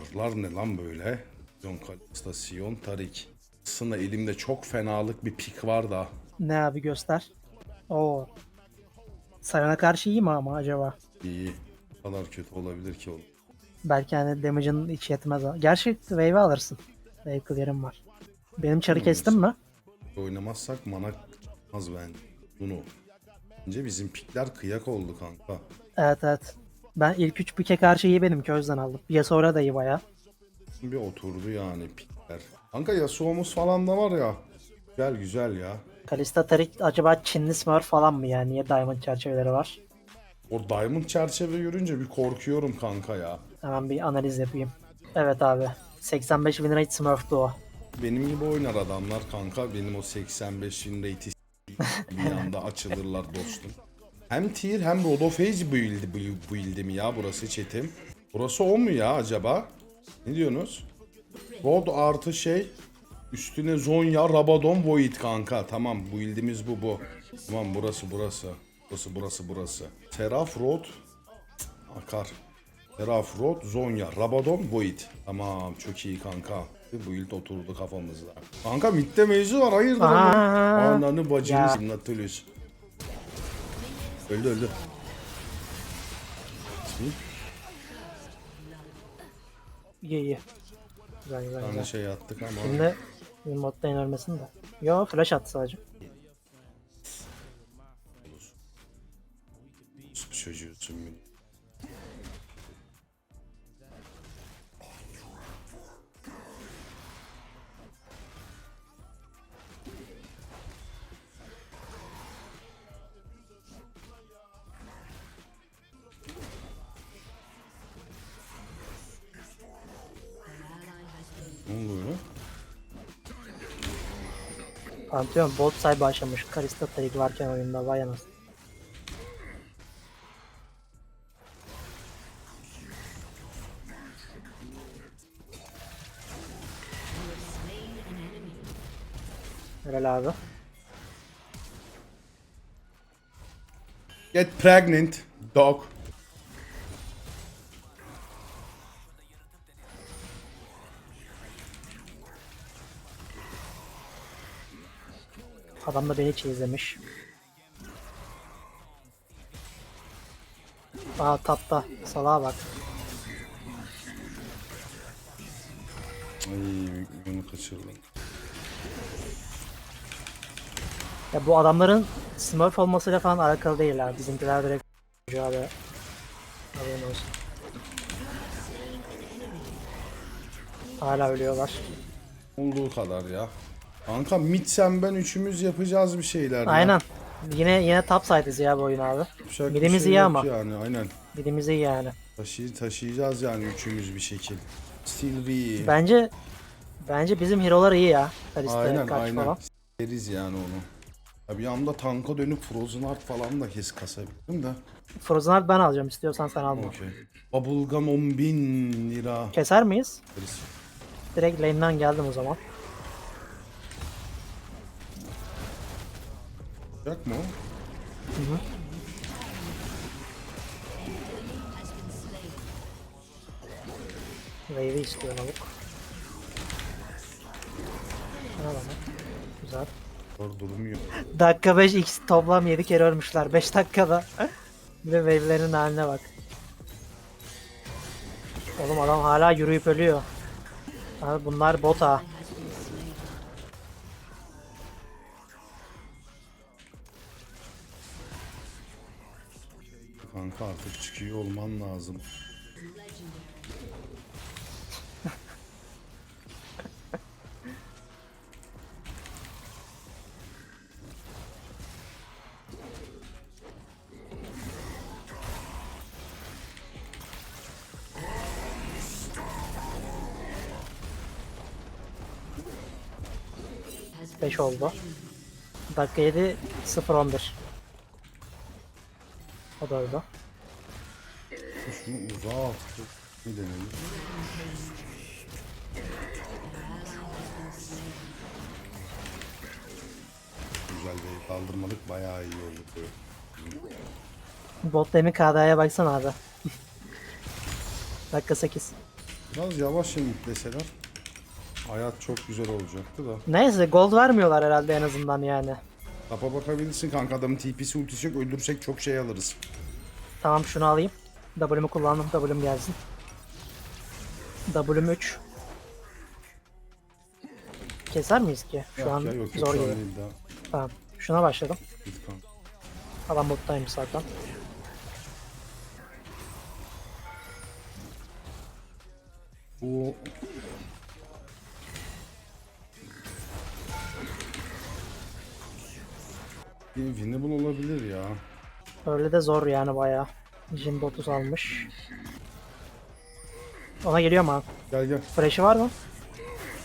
Karlar ne lan böyle? Sion Kalista, Sion Tarik. Aslında elimde çok fenalık bir pik var da. Ne abi göster. Oo. Sayona karşı iyi mi ama acaba? İyi. Bu kadar kötü olabilir ki oğlum. Belki hani damage'ın hiç yetmez. Gerçi wave alırsın. Wave clear'im var. Benim çarı kestin mi? Oynamazsak mana çıkmaz bence. Bunu. Bence bizim pikler kıyak oldu kanka. Evet evet. Ben ilk 3 pike karşı iyi benimki o yüzden aldım. Yasuo'ra da iyi baya. Bir oturdu yani pikler. Kanka Yasuo'muz falan da var ya. Güzel güzel ya. Kalista Tarik acaba Çinli Smurf falan mı yani? Niye Diamond çerçeveleri var? O diamond çerçeve görünce bir korkuyorum kanka ya. Hemen bir analiz yapayım. Evet abi. 85 win rate Smurf'tu o. Benim gibi oynar adamlar kanka. Benim o 85 win rate'i bir anda açılırlar dostum. Hem tier hem Rodophage build, build, build'i mi ya burası chatim? Burası o mu ya acaba? Ne diyorsunuz? Rod artı şey üstüne Zonya, Rabadon, Void kanka. Tamam build'imiz bu bu. Tamam burası burası. Burası burası burası. Seraph Rod akar. Seraph Rod, Zonya, Rabadon, Void. Tamam çok iyi kanka. Bu build oturdu kafamızda. Kanka midde mevzu var hayırdır ama. Ananı bacını Ya. Öldü öldü. İyi iyi. Güzel güzel tane güzel. şey attık ama. Şimdi moddayın ölmesin de. Yo flash attı sadece. Çocuğusun beni. Pantheon bolt side başlamış. Kalista Tarik varken oyunda vay anasını. Helal abi. Get pregnant, dog. Adam da beni çizlemiş. Aa tapta. Salağa bak. Ay bunu kaçırdım. Ya bu adamların smurf olmasıyla falan alakalı değil abi. Bizimkiler direkt abi. Haberin olsun. Hala ölüyorlar. Olduğu kadar ya. Kanka mid sen ben üçümüz yapacağız bir şeyler ya. Aynen. Yine yine top side'ız ya bu oyun abi. Yapacak bir Midimiz şey iyi yok ama. Yani aynen. Midimiz iyi yani. Taşı, taşıyacağız yani üçümüz bir şekil. Sylvie. Bence bence bizim hero'lar iyi ya. Kalista, aynen aynen. falan. Deriz yani onu. Ya bir anda tanka dönüp Frozen Heart falan da kes kasabilirim de. Frozen Heart ben alacağım istiyorsan sen alma. Okey. Bubblegum 10 bin lira. Keser miyiz? Deriz. Direkt lane'den geldim o zaman. Yapacak mı o? Wave'i istiyor lavuk. Bana bak. Güzel. Zor durum yok. Dakika 5 x toplam 7 kere ölmüşler 5 dakikada. Bir de wave'lerin haline bak. Oğlum adam hala yürüyüp ölüyor. Abi bunlar bot Kanka artık çıkıyor olman lazım. Beş oldu. Dakika 7 0 11. O da öldü. Şunu attık. Ne denelim? Güzel bir kaldırmalık bayağı iyi oldu. Bot lane'in KDA'ya baksana abi. Dakika 8. Biraz yavaş deseler. Hayat çok güzel olacaktı da. Neyse gold vermiyorlar herhalde en azından yani. Tapa bakabilirsin kanka adamın TP'si ultisi yok öldürsek çok şey alırız. Tamam şunu alayım. W'mu kullandım. W'm gelsin. W'm 3. Keser miyiz ki? Şu Yok an ya, yok, yok, zor şu an gibi. değil daha. Tamam. Şuna başladım. Kanka. Adam bottaymış zaten. Bu bir winnable olabilir ya. Öyle de zor yani bayağı. Jin 30 almış. Ona geliyor mu? Gel gel. Flash'ı var mı?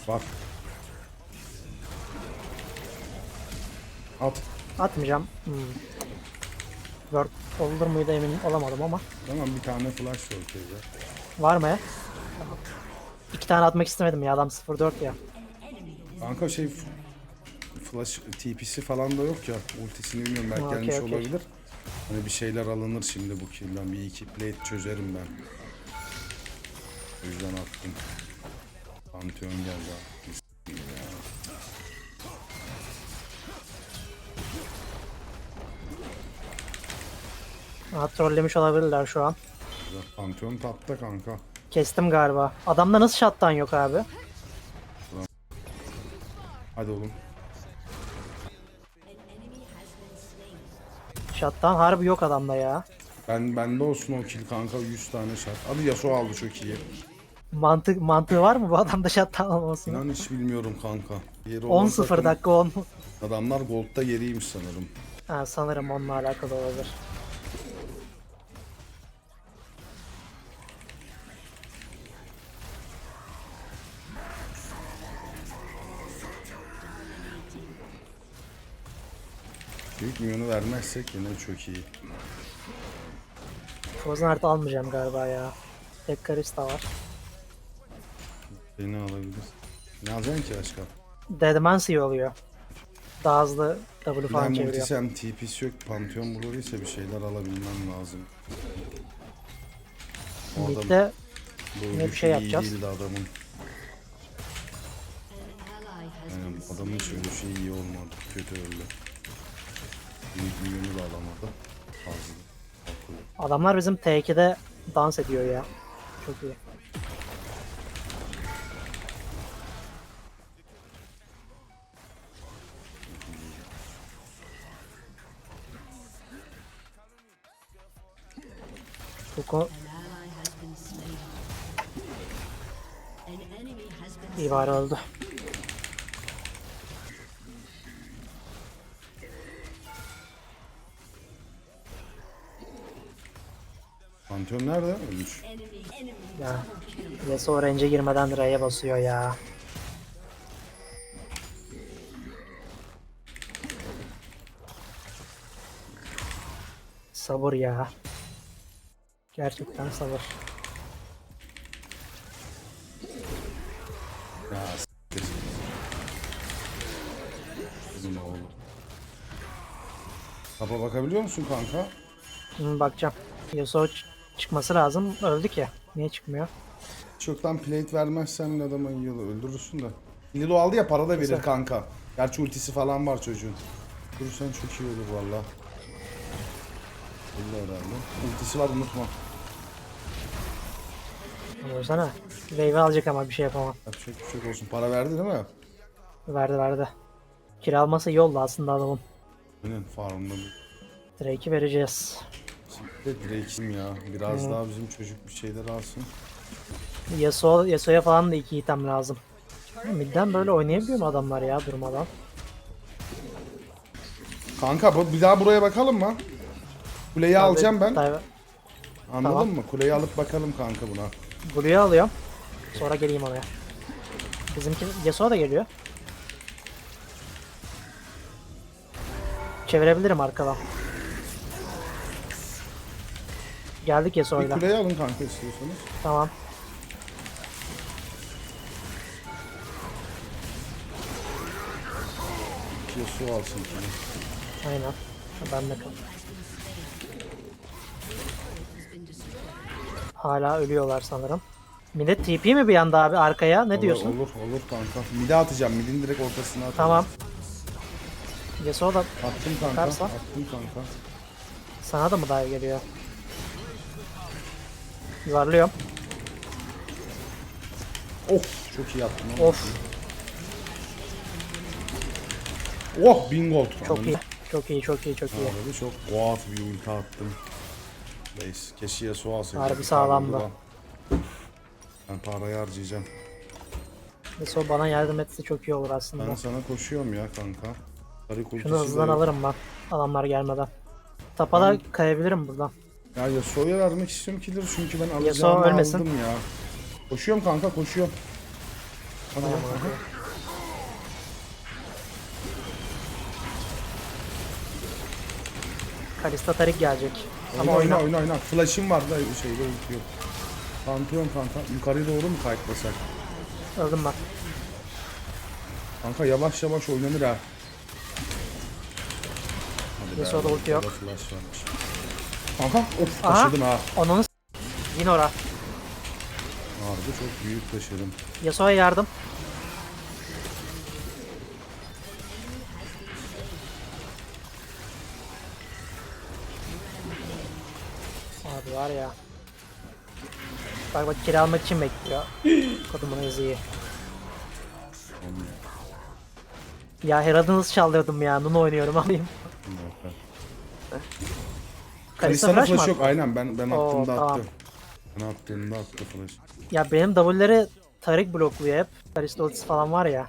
Bak. At. Atmayacağım. Hmm. Word olur muydu emin olamadım ama. Tamam bir tane flash var teyze. Var mı ya? İki tane atmak istemedim ya adam 04 ya. Kanka şey flash TP'si falan da yok ya. Ultisini bilmiyorum belki Ha, okey, gelmiş okey. olabilir. Hani bir şeyler alınır şimdi bu kill'den. Bir iki plate çözerim ben. O yüzden attım. Pantheon geldi abi. Ya. Ha, trollemiş olabilirler şu an. Pantheon tapta kanka. Kestim galiba. Adamda nasıl shutdown yok abi? Hadi oğlum. Shutdown harbi yok adamda ya. Ben bende olsun o kill kanka 100 tane şart. Abi Yasuo aldı çok iyi. Mantık mantığı var mı bu adamda shutdown olmasının? İnan hiç bilmiyorum kanka. Yeri olan 10-0 takım- dakika 10. Adamlar Gold'da yeriymiş sanırım. Ha, sanırım onunla alakalı olabilir. Büyük milyonu vermezsek yine çok iyi. Frozen almayacağım galiba ya. Tek Karista var. Beni alabilir. Ne alacaksın ki başka? Deadmans iyi oluyor. Daha hızlı W falan Hem çeviriyor. ultisi hem TP'si yok. Pantheon vururuysa bir şeyler alabilmem lazım. O adam Mid'de bu yine bir şey iyi yapacağız. değildi adamın. Yani adamın hiç ölüşü iyi olmadı. Kötü öldü. Büyük milyonu adamlar bizim T2'de dans ediyor ya. Çok iyi. Bu ko- İyi bari oldu. Pantheon nerede? Ölmüş. Ya. Yasuo range'e girmeden R'ye basıyor ya. Sabır ya. Gerçekten sabır. Ya s**tir. Ne oldu? Kapa bakabiliyor musun kanka? Şimdi bakacağım. Yasuo çıkması lazım. Öldük ya. Niye çıkmıyor? Çoktan plate vermezsen adama olur. Öldürürsün de. Lilo aldı ya para da verir Güzel. kanka. Gerçi ultisi falan var çocuğun. Durursan çok iyi olur valla. Öldü herhalde. Ultisi var unutma. Vursana. Wave alacak ama bir şey yapamam. Yapacak bir şey olsun. Para verdi değil mi? Verdi verdi. Kiralması iyi oldu aslında adamın. Aynen farmda bu. Drake'i vereceğiz. Şimdi Drake'im ya. Biraz daha bizim çocuk bir şeyler alsın. Yasuo, Yasuo'ya falan da iki item lazım. Midden böyle oynayabiliyor mu adamlar ya durmadan? Kanka bu- bir daha buraya bakalım mı? Kuleyi alacağım ben. Dive- Anladın Tamam. mı? Kuleyi alıp bakalım kanka buna. Blue'yu alıyorum. Sonra geleyim oraya. Bizimki Yasuo da geliyor. Çevirebilirim arkadan. Geldik Bir Yasuo'yla. kuleyi alın kanka istiyorsanız. Tamam. İki su alsın kimi. Aynen. Ben de kal. Hala ölüyorlar sanırım. Millet TP mi bir anda abi arkaya? Ne diyorsun? Olur olur kanka. Mide atacağım. Midin direkt ortasına atacağım. Tamam. Yasuo da Attım kanka. Atarsan. Attım kanka. sana da mı dive geliyor? Yuvarlıyorum. Of çok iyi attım. lan. Of Oh bin gold. çok iyi. Çok iyi çok iyi çok iyi. Abi çok boğaz bir ulti attım. Neyse keşke Yasuo alsaydım. Harbi sağlamdı. Ben parayı harcayacağım. Yasuo bana yardım etse çok iyi olur aslında. Ben sana koşuyorum ya kanka. Kultusu Şunu hızlıdan alırım ben. Adamlar gelmeden. Tapala kayabilirim buradan. Ya Yasuo'ya vermek istiyorum killer çünkü ben Yasuo alacağımı ölmesin. aldım ya. Koşuyorum kanka koşuyorum. Hadi Tamam abi. Kalista Tarik gelecek. Ama Oyna oyna oyna. oyna oyna. Flash'ım var da şeyde yok. Pantheon kanka. Yukarıya doğru mu kayıtlasak? Öldüm ben. Kanka yavaş yavaş oynanır ha. Hadi Yasuo'da ulti yok. Flash varmış. Kanka of Aha. ha. Onun s- Yine ora. Harbi çok büyük taşıdım. Yasuo'ya yardım. Abi var ya. Bak bak kira almak için bekliyor. Kodumun eziği. Ya Herod'u nasıl çaldırdım ya? Nunu oynuyorum alayım. Kalista'nın flash yok aynen ben ben Oo, attığımda tamam. attı. Ben attığımda attı flash. Ya benim W'leri Tarik blokluyor hep. Kalista ultisi falan var ya.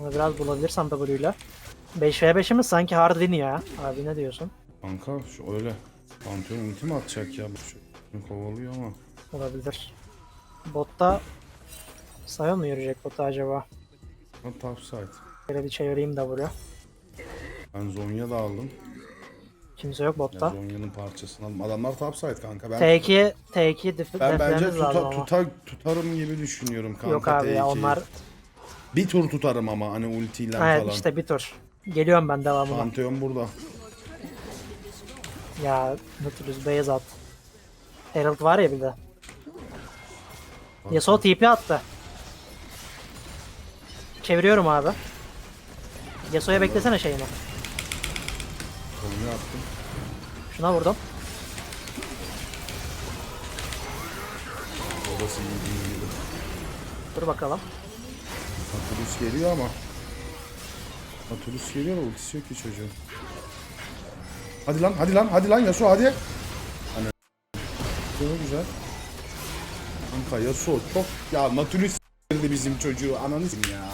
Onu biraz bulabilirsem W'yle. 5v5'imiz sanki hard win ya. Abi ne diyorsun? Kanka şu öyle. Pantheon ulti mi atacak ya? Bu şu kovalıyor ama. Olabilir. Botta Sion mu yürüyecek botta acaba? Ha, top side. Böyle bir çevireyim W. Ben Zonya da aldım. Kimse yok botta. Zonya'nın parçasını aldım. Adamlar top side kanka. Ben T2 T2 def ben bence deflememiz lazım tuta, ama. tuta, tutarım gibi düşünüyorum kanka. Yok abi ya T2'yi. onlar Bir tur tutarım ama hani ultiyle evet, falan. işte bir tur. Geliyorum ben devamına. Pantheon burada. Ya Nautilus beyaz at. Herald var ya bir de. Yasuo TP attı. Çeviriyorum abi. Yasuo'ya beklesene şeyini. Zonya attım. Şuna vurdum. Orası iyi değil gibi. Dur bakalım. Nautilus geliyor ama. Nautilus geliyor da ultisi yok ki çocuğun. Hadi lan hadi lan hadi lan Yasuo hadi. Hani. Çok güzel. Kanka Yasuo çok ya girdi bizim çocuğu ananı ya.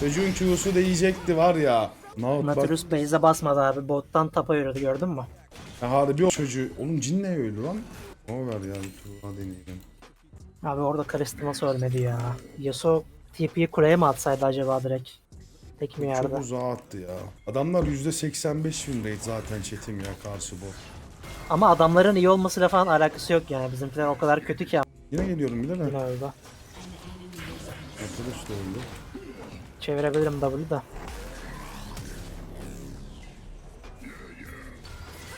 Çocuğun Q'su değecekti var ya. Naut bak Nautilus base'e basmadı abi. Bottan tapa yürüdü gördün mü? ya harbi o çocuğu. Oğlum cin ne öldü lan? O ver ya daha deneyelim. Abi orada Kalista nasıl ölmedi ya? Yasuo TP'yi kuleye mi atsaydı acaba direkt? Tek mi yerde? Çok uzağa attı ya. Adamlar %85 win rate zaten çetim ya karşı bu. Ama adamların iyi olmasıyla falan alakası yok yani. Bizimkiler o kadar kötü ki Yine geliyorum bir de yine öldü. Nautilus da öldü. Çevirebilirim da.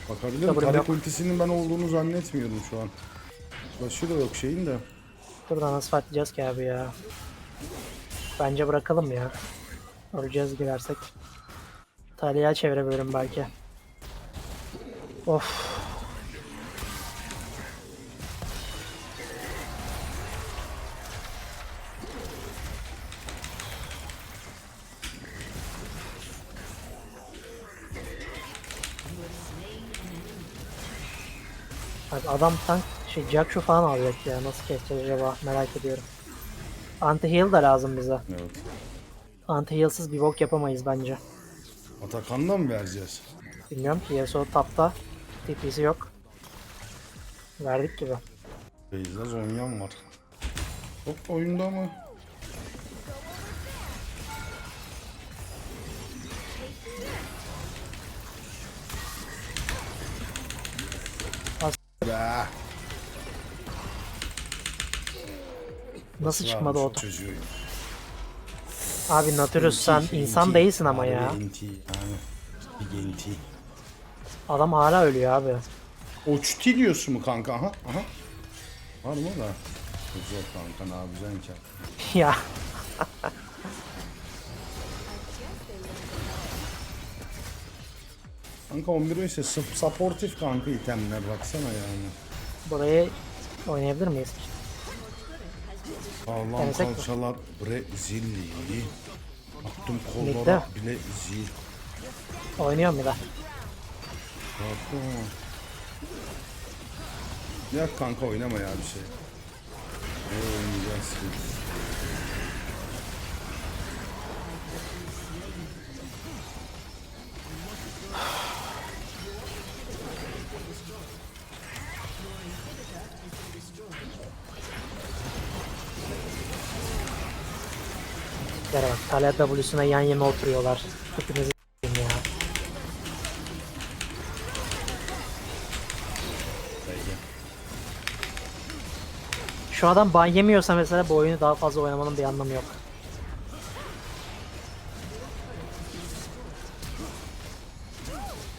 Bakabilirim. Sabırım Tarik yok. ultisinin ben olduğunu zannetmiyorum şu an. Başı da yok şeyin de. Buradan nasıl fightlayacağız ki abi ya? Bence bırakalım ya. Öleceğiz girersek. Talya'ya çevirebilirim belki. Of. Abi adam tank şey Jackshu falan alacak ya nasıl keseceğiz acaba merak ediyorum. Anti heal da lazım bize. Evet. Anti heal'sız bir bok yapamayız bence. Atakan'dan mı vereceğiz? Bilmiyorum ki Yasuo tapta. TP'si yok. Verdik gibi. Beyza Zonyan var. Çok oyunda mı? Be. Nasıl çıkmadı o. Abi Nautilus sen insan değilsin ama ya. Adam hala ölüyor abi. O çüti diyorsun mu kanka? Aha, aha. Var mı da? Güzel kanka ne yapacaksın ki? ya Kanka 11 ise sp- supportif kanka itemler baksana yani. burayı oynayabilir miyiz? Allah'ım Denesek mi? kalçalar Brezilli. Attım kollara bile zil. Oynuyorum bir de. Kanka. Ya kanka oynama ya bir şey. Ne oynayacağız? Yere bak Talia W'suna yan yana oturuyorlar. Hepinizi ya. Şu adam ban yemiyorsa mesela bu oyunu daha fazla oynamanın bir anlamı yok.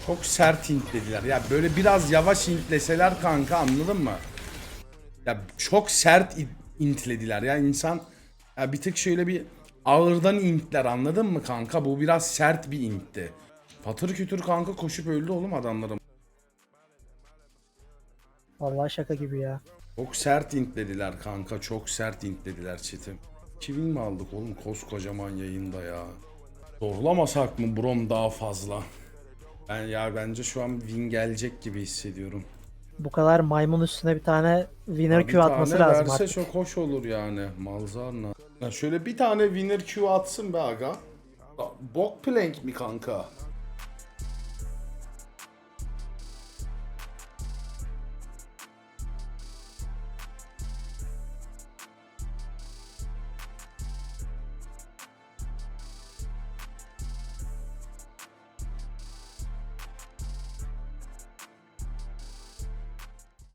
Çok sert intlediler. Ya böyle biraz yavaş intleseler kanka anladın mı? Ya çok sert in- intlediler ya insan ya bir tık şöyle bir ağırdan intler anladın mı kanka? Bu biraz sert bir intti. Patır kütür kanka koşup öldü oğlum adamlarım. Vallahi şaka gibi ya. Çok sert intlediler kanka çok sert intlediler çetim. 2000 mi aldık oğlum koskocaman yayında ya. Zorlamasak mı Brom daha fazla? Ben ya bence şu an win gelecek gibi hissediyorum. Bu kadar maymun üstüne bir tane winner Q atması lazım verse artık. çok hoş olur yani. Malzarna. Ya şöyle bir tane winner Q atsın be aga. Bok plank mi kanka?